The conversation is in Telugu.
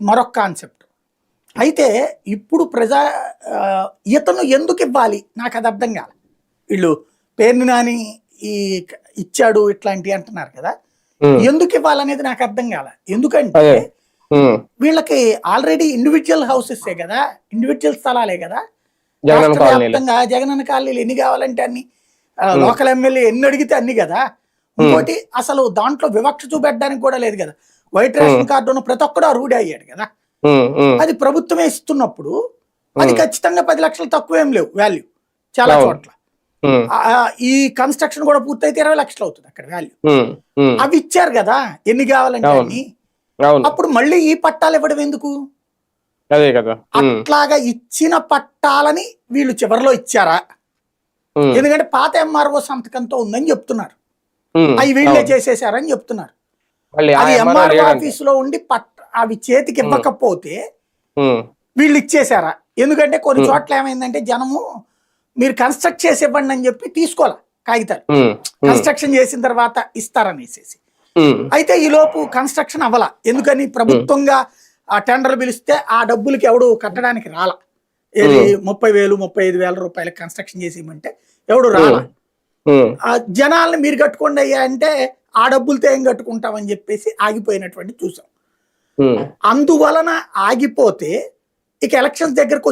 మరొక కాన్సెప్ట్. అయితే ఇప్పుడు ప్రజా ఇతను ఎందుకు ఇవ్వాలి? నాకు అది అర్థం కాల. వీళ్ళు పేరుని నాని ఈ ఇచ్చాడు ఇట్లాంటివి అంటున్నారు కదా. ఎందుకు ఇవ్వాలనేది నాకు అర్థం కాల. ఎందుకంటే వీళ్ళకి ఆల్రెడీ ఇండివిజువల్ హౌసెస్ కదా. ఇండివిజువల్ స్థలాలే కదా. వ్యాప్తంగా జగనన్న కాలనీలు ఎన్ని కావాలంటే అన్ని లోకల్ ఎమ్మెల్యే ఎన్ని అడిగితే అన్ని కదా. ఇంకోటి అసలు దాంట్లో వివక్ష చూపెట్టడానికి కూడా లేదు కదా. వైట్ రేషన్ కార్డు ఉన్న ప్రతి ఒక్కడు రూఢి అయ్యాడు కదా. అది ప్రభుత్వమే ఇస్తున్నప్పుడు అది ఖచ్చితంగా పది లక్షలు తక్కువ ఏం లేవు వాల్యూ చాలా. చోట్ల. ఈ కన్స్ట్రక్షన్ కూడా పూర్తయితే ఇరవై లక్షలు అవుతుంది అక్కడ వాల్యూ అవి ఇచ్చారు కదా ఎన్ని కావాలంటే అవును. అప్పుడు మళ్ళీ ఈ పట్టాలు ఇవ్వడం ఎందుకు? అదే కదా. అట్లాగా ఇచ్చిన పట్టాలని వీళ్ళు చివరిలో ఇచ్చారా? ఎందుకంటే పాత ఎంఆర్ఓ సంతకంతో ఉందని చెప్తున్నారు. అవి వీళ్ళే. చేసేసారని చెప్తున్నారు. అది ఎంఆర్ఓ. ఆఫీస్లో ఉండి పట్ అవి చేతికి ఇవ్వకపోతే వీళ్ళు ఇచ్చేసారా ఎందుకంటే కొన్ని. చోట్ల ఏమైందంటే జనము మీరు కన్స్ట్రక్ట్ చేసి ఇవ్వండి అని చెప్పి తీసుకోవాలి కాగితాలు. కన్స్ట్రక్షన్ చేసిన తర్వాత ఇస్తారనేసేసి. అయితే ఈ లోపు కన్స్ట్రక్షన్ అవ్వాల. ఎందుకని? ప్రభుత్వంగా ఆ టెండర్ పిలిస్తే ఆ డబ్బులకి ఎవడు కట్టడానికి రాల. ఏది ముప్పై వేలు ముప్పై ఐదు వేల రూపాయలకి కన్స్ట్రక్షన్ చేసి ఇవ్వమంటే ఎవడు రాల. జనాల్ని మీరు కట్టుకోండి అయ్యా అంటే ఆ డబ్బులతో ఏం కట్టుకుంటామని చెప్పేసి ఆగిపోయినటువంటి చూసాం. అందువలన ఆగిపోతే ఇక ఎలక్షన్స్ దగ్గరకు